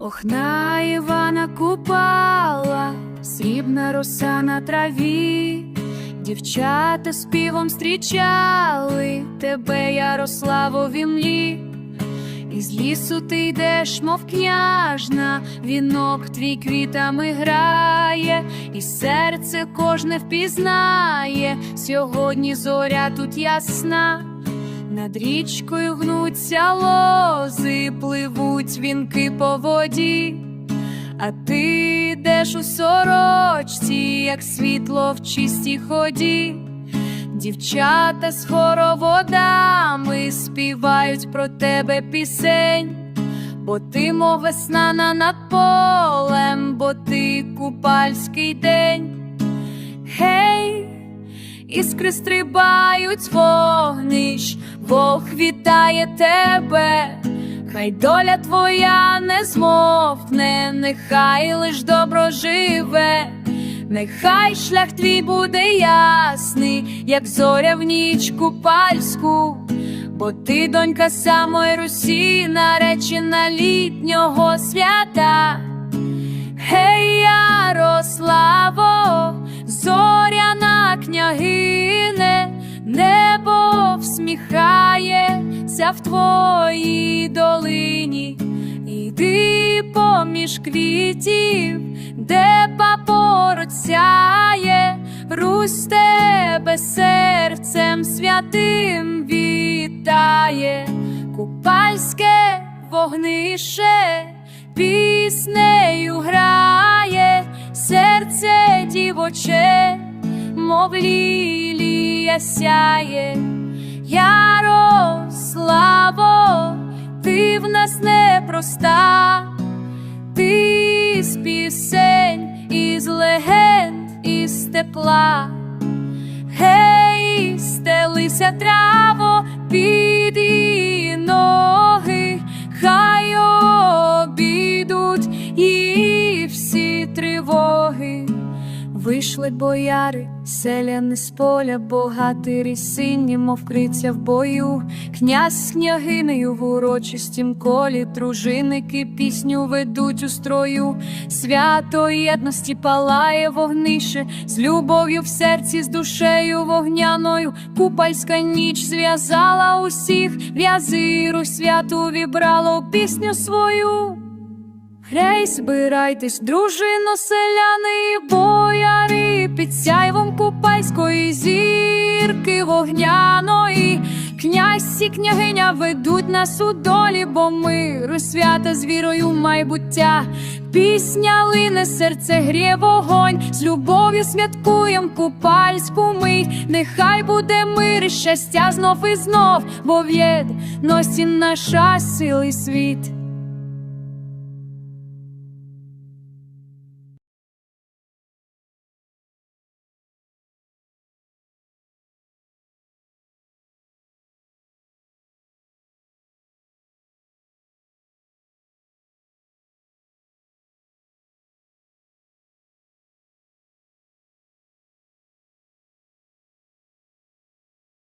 Ох, на Івана купала, срібна роса на траві, дівчата співом зустрічали тебе, Ярославо, в імлі. Із лісу ти йдеш, мов княжна, вінок твій квітами грає, і серце кожне впізнає. Сьогодні зоря тут ясна. Над річкою гнуться лози, пливуть вінки по воді, а ти йдеш у сорочці, як світло в чистій ході. Дівчата з хороводами співають про тебе пісень, бо ти, мов веснана над полем, бо ти купальський день. Гей, іскри стрибають вогнищ, Бог вітає тебе, хай доля твоя не змовкне, нехай лиш добро живе, нехай шлях твій буде ясний, як зоря в ніч купальську, бо ти донька самої Русі, наречена літнього свята. Гей, Ярославо, зоряна княгине, небо всміхається в твоїй долині, йди поміж квітів, де папороть сяє, Русь тебе серцем святим вітає, купальське вогнище піснею грає, серце дівоче, мов лілія сяє, Ярославо, непроста, ти з пісень, із легенд, із тепла. Гей, стелися траво під її ноги, хай обідуть і всі тривоги. Вийшли бояри, селяни з поля, богатирі сині, мов криця в бою, князь з княгинею в урочистім колі, дружинники пісню ведуть у строю, свято єдності палає вогнище, з любов'ю в серці, з душею вогняною, купальська ніч зв'язала усіх, в'язи Русь святу вібрала у пісню свою. Грей, збирайтесь, дружино, селяни, бояри, під сяйвом купайської зірки вогняної. Князь і княгиня ведуть нас у долі, бо ми свята з вірою майбуття. Пісня лине серце грє вогонь, з любов'ю святкуєм купальську мить. Нехай буде мир і щастя знов і знов, бо в єдності наша сили світ.